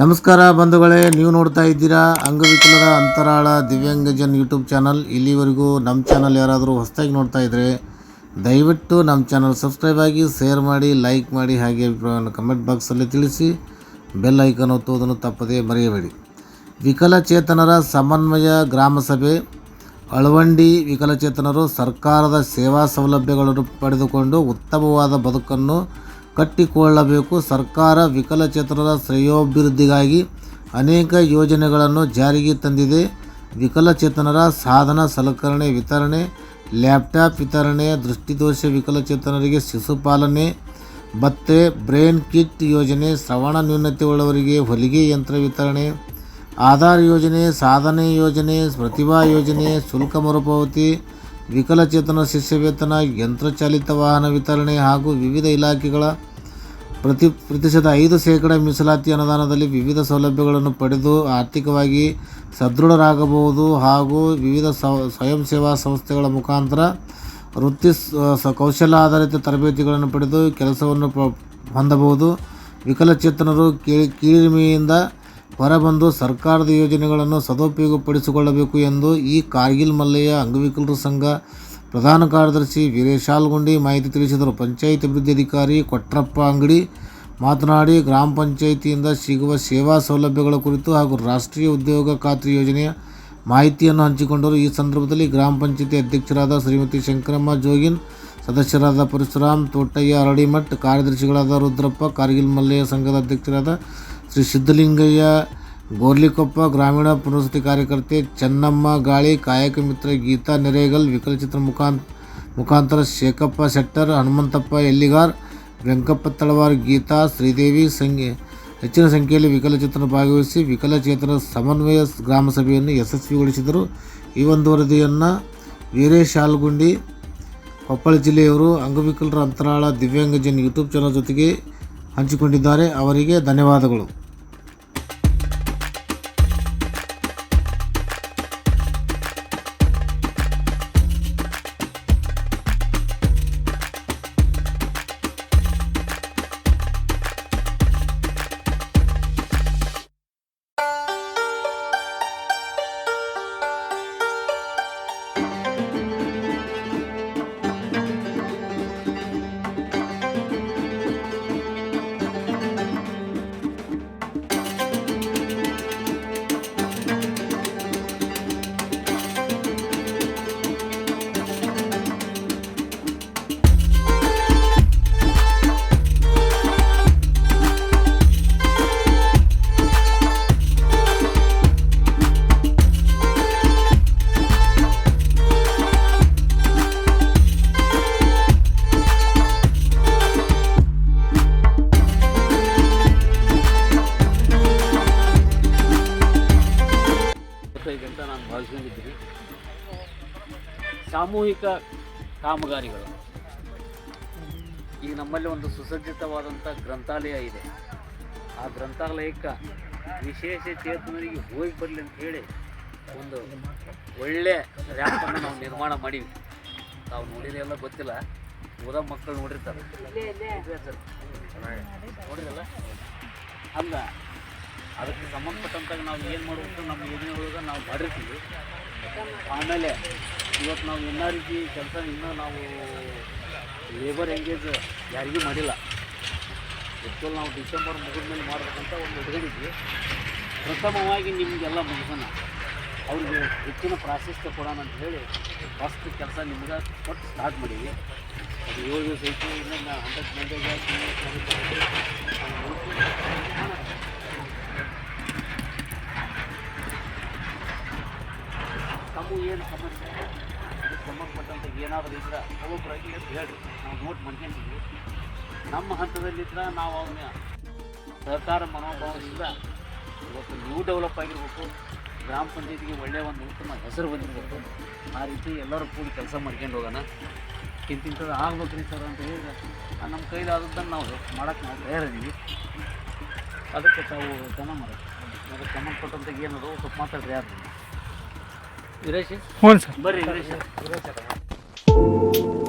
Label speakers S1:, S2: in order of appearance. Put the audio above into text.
S1: ನಮಸ್ಕಾರ ಬಂಧುಗಳೇ, ನೀವು ನೋಡ್ತಾ ಇದ್ದೀರಾ ಅಂಗವಿಕಲರ ಅಂತರಾಳ ದಿವ್ಯಾಂಗಜನ್ ಯೂಟ್ಯೂಬ್ ಚಾನಲ್. ಇಲ್ಲಿವರೆಗೂ ನಮ್ಮ ಚಾನಲ್ ಯಾರಾದರೂ ಹೊಸದಾಗಿ ನೋಡ್ತಾ ಇದ್ದರೆ ದಯವಿಟ್ಟು ನಮ್ಮ ಚಾನಲ್ ಸಬ್ಸ್ಕ್ರೈಬ್ ಆಗಿ, ಶೇರ್ ಮಾಡಿ, ಲೈಕ್ ಮಾಡಿ, ಹಾಗೆ ಅಭಿಪ್ರಾಯವನ್ನು ಕಮೆಂಟ್ ಬಾಕ್ಸಲ್ಲಿ ತಿಳಿಸಿ, ಬೆಲ್ ಐಕನ್ ಒತ್ತುವುದನ್ನು ತಪ್ಪದೇ ಮರೆಯಬೇಡಿ. ವಿಕಲಚೇತನರ ಸಮನ್ವಯ ಗ್ರಾಮಸಭೆ ಅಳವಂಡಿ ವಿಕಲಚೇತನರು ಸರ್ಕಾರದ ಸೇವಾ ಸೌಲಭ್ಯಗಳನ್ನು ಪಡೆದುಕೊಂಡು ಉತ್ತಮವಾದ ಬದುಕನ್ನು ಕಟ್ಟಿಕೊಳ್ಳಬೇಕು. ಸರ್ಕಾರ ವಿಕಲಚೇತನರ ಶ್ರೇಯೋಭಿವೃದ್ಧಿಗಾಗಿ ಅನೇಕ ಯೋಜನೆಗಳನ್ನು ಜಾರಿಗೆ ತಂದಿದೆ. ವಿಕಲಚೇತನರ ಸಾಧನ ಸಲಕರಣೆ ವಿತರಣೆ, ಲ್ಯಾಪ್ಟಾಪ್ ವಿತರಣೆ, ದೃಷ್ಟಿದೋಷ ವಿಕಲಚೇತನರಿಗೆ ಶಿಶುಪಾಲನೆ ಭತ್ತೆ, ಬ್ರೈನ್ ಕಿಟ್ ಯೋಜನೆ, ಶ್ರವಣ ನ್ಯೂನತೆ ಉಳ್ಳವರಿಗೆ ಹೊಲಿಗೆ ಯಂತ್ರ ವಿತರಣೆ, ಆಧಾರ್ ಯೋಜನೆ, ಸಾಧನೆ ಯೋಜನೆ, ಪ್ರತಿಭಾ ಯೋಜನೆ, ಶುಲ್ಕ ಮರುಪಾವತಿ ವಿಕಲಚೇತನ ಶಿಷ್ಯವೇತನ, ಯಂತ್ರಚಾಲಿತ ವಾಹನ ವಿತರಣೆ ಹಾಗೂ ವಿವಿಧ ಇಲಾಖೆಗಳ ಪ್ರತಿ ಪ್ರತಿಶತ ಐದು ಶೇಕಡ ಮೀಸಲಾತಿ ಅನುದಾನದಲ್ಲಿ ವಿವಿಧ ಸೌಲಭ್ಯಗಳನ್ನು ಪಡೆದು ಆರ್ಥಿಕವಾಗಿ ಸದೃಢರಾಗಬಹುದು ಹಾಗೂ ವಿವಿಧ ಸ್ವ- ಸ್ವಯಂ ಸೇವಾ ಸಂಸ್ಥೆಗಳ ಮುಖಾಂತರ ವೃತ್ತಿ ಕೌಶಲ್ಯ ಆಧಾರಿತ ತರಬೇತಿಗಳನ್ನು ಪಡೆದು ಕೆಲಸವನ್ನು ಹೊಂದಬಹುದು. ವಿಕಲಚೇತನರು ಕೀಳ್ ಕೀಳಿಮೆಯಿಂದ ಹೊರಬಂದು ಸರ್ಕಾರದ ಯೋಜನೆಗಳನ್ನು ಸದುಪಯೋಗಪಡಿಸಿಕೊಳ್ಳಬೇಕು ಎಂದು ಈ ಕಾರ್ಗಿಲ್ ಮಲ್ಲಯ್ಯ ಅಂಗವಿಕಲರ ಸಂಘ ಪ್ರಧಾನ ಕಾರ್ಯದರ್ಶಿ ವೀರೇಶಾಲ್ಗುಂಡಿ ಮಾಹಿತಿ ತಿಳಿಸಿದರು. ಪಂಚಾಯತ್ ಅಭಿವೃದ್ಧಿ ಅಧಿಕಾರಿ ಕೊಟ್ರಪ್ಪ ಅಂಗಡಿ ಮಾತನಾಡಿ, ಗ್ರಾಮ ಪಂಚಾಯಿತಿಯಿಂದ ಸಿಗುವ ಸೇವಾ ಸೌಲಭ್ಯಗಳ ಕುರಿತು ಹಾಗೂ ರಾಷ್ಟ್ರೀಯ ಉದ್ಯೋಗ ಖಾತ್ರಿ ಯೋಜನೆಯ ಮಾಹಿತಿಯನ್ನು ಹಂಚಿಕೊಂಡರು ಈ ಸಂದರ್ಭದಲ್ಲಿ ಗ್ರಾಮ ಪಂಚಾಯಿತಿ ಅಧ್ಯಕ್ಷರಾದ ಶ್ರೀಮತಿ ಶಂಕರಮ್ಮ ಜೋಗಿನ್, ಸದಸ್ಯರಾದ ಪರಶುರಾಮ್, ತೋಟಯ್ಯ ಅರಳಿಮಠ್, ಕಾರ್ಯದರ್ಶಿಗಳಾದ ರುದ್ರಪ್ಪ, ಕಾರ್ಗಿಲ್ ಮಲ್ಲಯ್ಯ ಸಂಘದ ಅಧ್ಯಕ್ಷರಾದ ಶ್ರೀ ಸಿದ್ದಲಿಂಗಯ್ಯ ಗೋರ್ಲಿಕೊಪ್ಪ ಗ್ರಾಮೀಣ ಪುನರ್ವಸತಿ ಕಾರ್ಯಕರ್ತೆ ಚೆನ್ನಮ್ಮ ಗಾಳಿ, ಕಾಯಕ ಮಿತ್ರ ಗೀತಾ ನೆರೇಗಲ್, ವಿಕಲಚಿತ್ರ ಮುಖಾಂತ ಮುಖಾಂತರ ಶೇಖಪ್ಪ ಶೆಟ್ಟರ್, ಹನುಮಂತಪ್ಪ ಎಲ್ಲಿಗಾರ್, ವೆಂಕಪ್ಪ ತಳವಾರ್ ಗೀತಾ, ಶ್ರೀದೇವಿ ಸಂಖ್ಯೆ ಹೆಚ್ಚಿನ ಸಂಖ್ಯೆಯಲ್ಲಿ ವಿಕಲಚೇತನ ಭಾಗವಹಿಸಿ ವಿಕಲಚೇತನ ಸಮನ್ವಯ ಗ್ರಾಮ ಸಭೆಯನ್ನು ಯಶಸ್ವಿಗೊಳಿಸಿದರು. ಈ ಒಂದು ವರದಿಯನ್ನು ವೀರೇಶ್ ಹಾಲ್ಗುಂಡಿ, ಕೊಪ್ಪಳ ಜಿಲ್ಲೆಯವರು ಅಂಗವಿಕಲರ ಅಂತರಾಳ ದಿವ್ಯಾಂಗಜನ್ ಯೂಟ್ಯೂಬ್ ಚಾನಲ್ ಜೊತೆಗೆ ಹಂಚಿಕೊಂಡಿದ್ದಾರೆ. ಅವರಿಗೆ ಧನ್ಯವಾದಗಳು.
S2: ಇದೆ ಅಂತ ನಾನು ಭಾವಿಸ್ಕೊಂಡಿದ್ದೀನಿ. ಸಾಮೂಹಿಕ ಕಾಮಗಾರಿಗಳು. ಈಗ ನಮ್ಮಲ್ಲಿ ಒಂದು ಸುಸಜ್ಜಿತವಾದಂಥ ಗ್ರಂಥಾಲಯ ಇದೆ. ಆ ಗ್ರಂಥಾಲಯಕ್ಕೆ ವಿಶೇಷ ಚೇತನರಿಗೆ ಹೋಗಿ ಬರಲಿ ಅಂತ ಹೇಳಿ ಒಂದು ಒಳ್ಳೆ ರ್ಯಾಪನ್ನು ನಾವು ನಿರ್ಮಾಣ ಮಾಡೀವಿ. ನಾವು ನೋಡಿದೆಲ್ಲ ಗೊತ್ತಿಲ್ಲ. ಊರ ಮಕ್ಕಳು ನೋಡಿರ್ತಾರೆ. ನೋಡಿರಲ್ಲ? ಅಲ್ಲ ಅದಕ್ಕೆ ಸಂಬಂಧಪಟ್ಟಂತಾಗ ನಾವು ಏನು ಮಾಡಬೇಕು, ನಮ್ಮ ಯೋಜನೆ ಒಳಗೆ ನಾವು ಮಾಡಿರ್ತೀವಿ. ಆಮೇಲೆ ಇವತ್ತು ನಾವು ಎಲ್ಲ ರೀತಿ ಕೆಲಸ ಇನ್ನೂ ನಾವು ಲೇಬರ್ ಎಂಗೇಜ್ ಯಾರಿಗೂ ಮಾಡಿಲ್ಲ. ಆ್ಯಕ್ಚುಲ್ ನಾವು ಡಿಸೆಂಬರ್ ಮುಗಿದ ಮೇಲೆ ಮಾಡಬೇಕಂತ ಒಂದು ಇಟ್ಕೊಂಡಿದ್ವಿ. ಪ್ರಥಮವಾಗಿ ನಿಮಗೆಲ್ಲ ಮುಗಿಸೋಣ. ಅವ್ರಿಗೆ ಹೆಚ್ಚಿನ ಪ್ರಾಶಸ್ತ್ಯ ಕೊಡೋಣ ಅಂತ ಹೇಳಿ ಫಸ್ಟ್ ಕೆಲಸ ನಿಮ್ಗೆ ಕೊಟ್ಟು ಸ್ಟಾರ್ಟ್ ಮಾಡೀವಿ ಅದು ಏಳು ದಿವಸ ಇನ್ನೊಂದು ಹಂಡ್ರೆಡ್ ಮಂದಿಗೆ ತಮ್ಮ ಏನು ಸಮಸ್ಯೆ ಅದಕ್ಕೆ ಸಂಬಂಧಪಟ್ಟಂತೆ ಏನಾದರೂ ಇದ್ರೆ ಒಬ್ಬೊಬ್ಬರಾಗಿ ಅಂತ ಹೇಳಿ ನಾವು ನೋಟ್ ಮಾಡ್ಕೊಂತೀವಿ ನಮ್ಮ ಹಂತದಲ್ಲಿದ್ದರೆ ನಾವು ಅವನ್ನ ಸಹಕಾರ ಮನೋಭಾವದಿಂದ ಇವತ್ತು ನ್ಯೂ ಡೆವಲಪ್ ಆಗಿರ್ಬೇಕು. ಗ್ರಾಮ ಪಂಚಾಯತಿಗೆ ಒಳ್ಳೆಯ ಒಂದು ಉತ್ತಮ ಹೆಸರು ಬಂದಿರಬೇಕು. ಆ ರೀತಿ ಎಲ್ಲರೂ ಕೂಡಿ ಕೆಲಸ ಮಾಡ್ಕೊಂಡು ಹೋಗೋಣ. ಇಂತಿಂಥದ್ದು ಆಗ್ಬೇಕ್ರಿ ಸರ್ ಅಂತ ಹೇಳಿದ್ರೆ ನಮ್ಮ ಕೈಲಾದದ್ದನ್ನು ನಾವು ಮಾಡೋಕ್ಕೆ ನಾವು ತಯಾರಿದ್ದೀವಿ ಅದಕ್ಕೆ ತಾವು ಜನ ಮಾಡೋದು ಅದಕ್ಕೆ ಸಂಬಂಧಪಟ್ಟಂತ ಏನದು? ಸ್ವಲ್ಪ ಮಾತಾಡ್ರಿ ಯಾರು ವೀರೇಶ್?
S3: ಹ್ಞೂ ಸರ್.
S2: ಬರ್ರಿ ವೀರೇಶ್. Thank you.